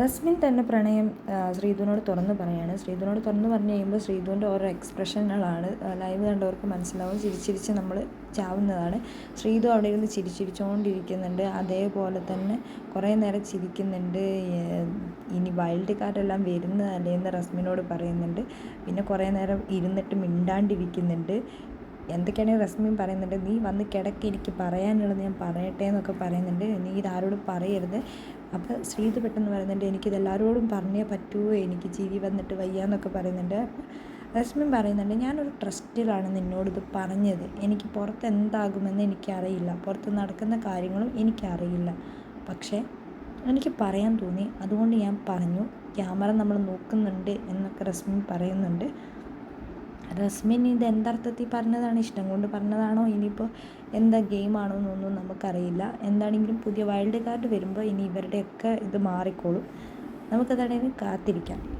റസ്മിൻ തന്നെ പ്രണയം ശ്രീധുവിനോട് തുറന്ന് പറയാണ്. ശ്രീധുവിനോട് തുറന്ന് പറഞ്ഞു കഴിയുമ്പോൾ ശ്രീധുവിന്റെ ഓരോ എക്സ്പ്രഷനുകളാണ് ലൈവ് കണ്ടവർക്ക് മനസ്സിലാവും. ചിരിച്ചിരിച്ച് നമ്മൾ ചാവുന്നതാണ്. ശ്രീധു അവിടെ ഇരുന്ന് ചിരിച്ചിരിച്ചുകൊണ്ടിരിക്കുന്നുണ്ട് അതേപോലെ തന്നെ കുറേ നേരം ചിരിക്കുന്നുണ്ട്. ഇനി വൈൽഡ് കാർഡെല്ലാം വരുന്നതല്ലേ എന്ന് റസ്മിനോട് പറയുന്നുണ്ട്. പിന്നെ കുറേ നേരം ഇരുന്നിട്ട് മിണ്ടാണ്ടിരിക്കുന്നുണ്ട്. എന്തൊക്കെയാണെങ്കിൽ റസ്മിൻ പറയുന്നുണ്ട്? നീ വന്ന് കിടക്ക് എനിക്ക് പറയാനുള്ളത് ഞാൻ പറയട്ടെ എന്നൊക്കെ പറയുന്നുണ്ട്. നീ ഇതാരോടും പറയരുത്. അപ്പോൾ ശ്രീത് പെട്ടെന്ന് പറയുന്നുണ്ട് എനിക്കിതെല്ലാവരോടും പറഞ്ഞേ പറ്റുമോ എനിക്ക് ജീവി വന്നിട്ട് വയ്യ എന്നൊക്കെ പറയുന്നുണ്ട്. റസ്മിൻ പറയുന്നുണ്ട് ഞാനൊരു ട്രസ്റ്റിലാണ് നിന്നോടിത് പറഞ്ഞത്. എനിക്ക് പുറത്ത് എന്താകുമെന്ന് എനിക്കറിയില്ല. പുറത്ത് നടക്കുന്ന കാര്യങ്ങളും എനിക്കറിയില്ല. പക്ഷേ എനിക്ക് പറയാൻ തോന്നി. അതുകൊണ്ട് ഞാൻ പറഞ്ഞു ക്യാമറ നമ്മൾ നോക്കുന്നുണ്ട് എന്നൊക്കെ റസ്മിൻ പറയുന്നുണ്ട്. റസ്മിൻ ഇത് എന്തർത്ഥത്തിൽ പറഞ്ഞതാണ്? ഇഷ്ടം കൊണ്ട് പറഞ്ഞതാണോ? ഇനിയിപ്പോൾ എന്താ ഗെയിമാണോ എന്നൊന്നും നമുക്കറിയില്ല. എന്താണെങ്കിലും പുതിയ വൈൽഡ് കാർഡ് വരുമ്പോൾ ഇനി ഇവരുടെയൊക്കെ ഇത് മാറിക്കോളും. നമുക്കതാണെങ്കിൽ കാത്തിരിക്കാം.